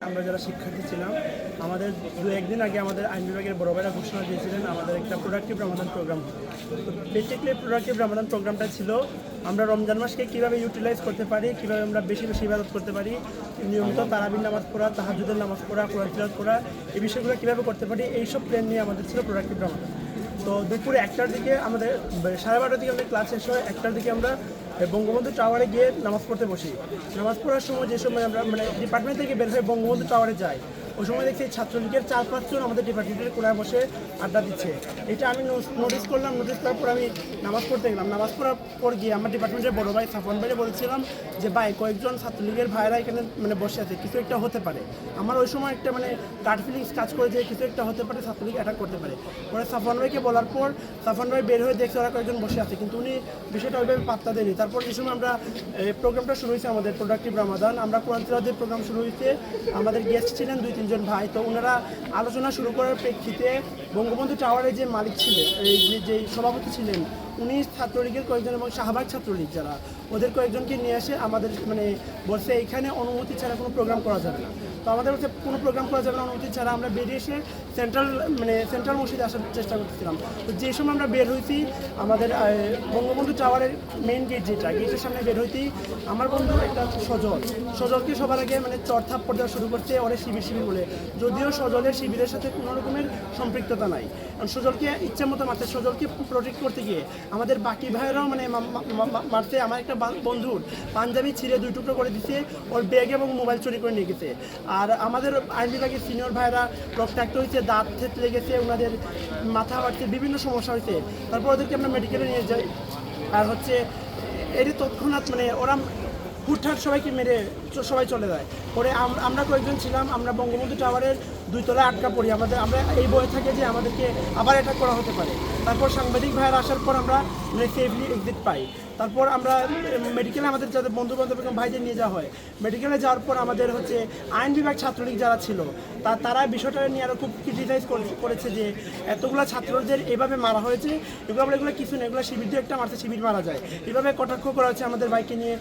আমরা যারা শিক্ষার্থী ছিলাম আমাদের দু একদিন আগে আমাদের আইন বিভাগের বড় ভাইরা ঘোষণা দিয়েছিলেন আমাদের একটা প্রোডাক্টিভ রমাদান প্রোগ্রাম তো বেসিকলি প্রোডাক্টিভ রমাদান প্রোগ্রামটা ছিল আমরা রমজান মাসকে কীভাবে ইউটিলাইজ করতে পারি কীভাবে আমরা বেশি বেশি ইবাদত করতে পারি নিয়মিত তারাবির নামাজ পড়া তাহাজুদের নামাজ পড়া কোরআন তিলাওয়াত করা এই বিষয়গুলো কীভাবে করতে পারি এইসব প্ল্যান নিয়ে আমাদের ছিল প্রোডাক্টিভ রমাদান তো দুপুরে একটার দিকে আমাদের সাড়ে বারোটার দিকে আমাদের ক্লাস শেষ হয় একটার দিকে আমরা বঙ্গবন্ধু টাওয়ারে গিয়ে নামাজ পড়তে বসি। নামাজ পড়ার সময় যে সময় আমরা মানে ডিপার্টমেন্ট থেকে বের হয়ে বঙ্গবন্ধু টাওয়ারে যাই ওই সময় দেখছি ছাত্রলীগের চার পাঁচজন আমাদের ডিপার্টমেন্টের কোনায় বসে আড্ডা দিচ্ছে। এটা আমি নোটিস করলাম নোটিস করার পর আমি নামাজ পড়তে গেলাম। নামাজ পড়ার পর গিয়ে আমার ডিপার্টমেন্টের বড় ভাই সাফন ভাইরে বলেছিলাম যে, ভাই, কয়েকজন ছাত্রলীগের ভাইরা এখানে মানে বসে আছে, কিছু একটা হতে পারে। আমার ওই সময় একটা মানে কার্ড ফিলিংস কাজ করে যে, কিছু একটা হতে পারে, ছাত্রলীগ অ্যাটাক করতে পারে। পরে সাফন ভাইকে বলার পর সাফন ভাই বের হয়ে দেখছে ওরা কয়েকজন বসে আছে, কিন্তু উনি বিষয়টা ওইভাবে পাত্তা দেয়নি। তারপর যে সময় আমরা প্রোগ্রামটা শুরু হয়েছে আমাদের প্রোডাক্টিভ রামাদান আমরা কোরআন প্রোগ্রাম শুরু হয়েছে। আমাদের গেস্ট ছিলেন দুই তিনজন ভাই। তো ওনারা আলোচনা শুরু করার প্রেক্ষিতে বঙ্গবন্ধু টাওয়ারের যে মালিক ছিলেন, এই যে- যে সভাপতি ছিলেন, উনি ছাত্রলীগের কয়েকজন এবং শাহবাগ ছাত্রলীগ যারা, ওদের কয়েকজনকে নিয়ে আসে আমাদের মানে বলছে, এইখানে অনুমতি ছাড়া কোনো প্রোগ্রাম করা যাবে না। তো আমাদের হচ্ছে কোনো প্রোগ্রাম করা যাবে না, অনুমতি ছাড়া আমরা বেরিয়ে এসে সেন্ট্রাল মানে সেন্ট্রাল মসজিদে আসার চেষ্টা করতেছিলাম। তো যে সময় আমরা বের হইছি, আমাদের বঙ্গবন্ধু টাওয়ারের মেইন গেট যেটা গেটের সামনে বের হইতেই আমার বন্ধু একটা সজল। সজলকে সবার আগে মানে চর থাপ্পড় শুরু করছে, ওরে শিবির শিবির বলে। যদিও সজলের শিবিরের সাথে কোনো রকমের সম্পৃক্ততা নাই। কারণ সজলকে ইচ্ছে মতো মারতে সজলকে প্রোটেক্ট করতে গিয়ে আমাদের বাকি ভাইয়েরাও মানে মারতে আমার একটা বন্ধুর পাঞ্জাবি ছিঁড়ে দুই টুকরো করে দিছে, ওর ব্যাগ এবং মোবাইল চুরি করে নিয়ে গেছে। আর আমাদের আইন বিভাগের সিনিয়র ভাইরা রক্তাক্ত হয়েছে দাঁত থেতলে লেগেছে, ওনাদের মাথা বাড়ছে, বিভিন্ন সমস্যা হয়েছে তারপর ওদেরকে আমরা মেডিকেলে নিয়ে যাই। আর হচ্ছে এটি তৎক্ষণাৎ মানে ওরা হুটহাট সবাইকে মেরে সবাই চলে যায়। পরে আমরা কয়েকজন ছিলাম, আমরা বঙ্গবন্ধু টাওয়ারের দুই তলায় আটকা পড়ি। আমাদের আমরা এই বয়ে থাকে যে আমাদেরকে আবার অ্যাটাক করা হতে পারে। তারপর সাংবাদিক ভাইয়ের আসার পর আমরা মানে সেফলি এক্সিট পাই। তারপর আমরা মেডিকেলে আমাদের যাদের বন্ধু বান্ধব এবং ভাইদের নিয়ে যাওয়া হয়। মেডিকেলে যাওয়ার পর আমাদের হচ্ছে আইন বিভাগ ছাত্রলীগ যারা ছিল, তা, তারা বিষয়টা নিয়ে আরও খুব ক্রিটিসাইজ করেছে যে এতগুলো ছাত্রদের এভাবে মারা হয়েছে, এগুলো আমরা এগুলো কিছু না, এগুলো শিবির দিয়ে একটা মারতে শিবির মারা যায়। এভাবে কটাক্ষ করা হচ্ছে আমাদের বাইকে নিয়ে।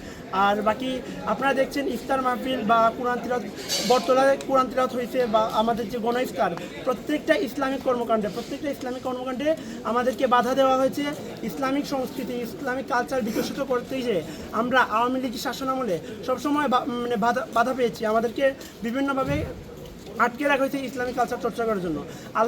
আর বাকি আপনারা দেখছেন ইফতার মাহফিল বা কোরআন তিরাত বটতলায় কোরআন তিরাত হয়েছে বা আমাদের যে গণ ইফতার, প্রত্যেকটা ইসলামিক কর্মকাণ্ডে, প্রত্যেকটা ইসলামিক কর্মকাণ্ডে আমাদেরকে বাধা দেওয়া হয়েছে। ইসলামিক সংস্কৃতি, ইসলামিক কালচার বিকশিত করতে যে আমরা আওয়ামী লীগ শাসনামলে সবসময় মানে বাধা বাধা পেয়েছি, আমাদেরকে বিভিন্নভাবে আটকে রাখা হয়েছে ইসলামিক কালচার চর্চা করার জন্য। আল্লাহ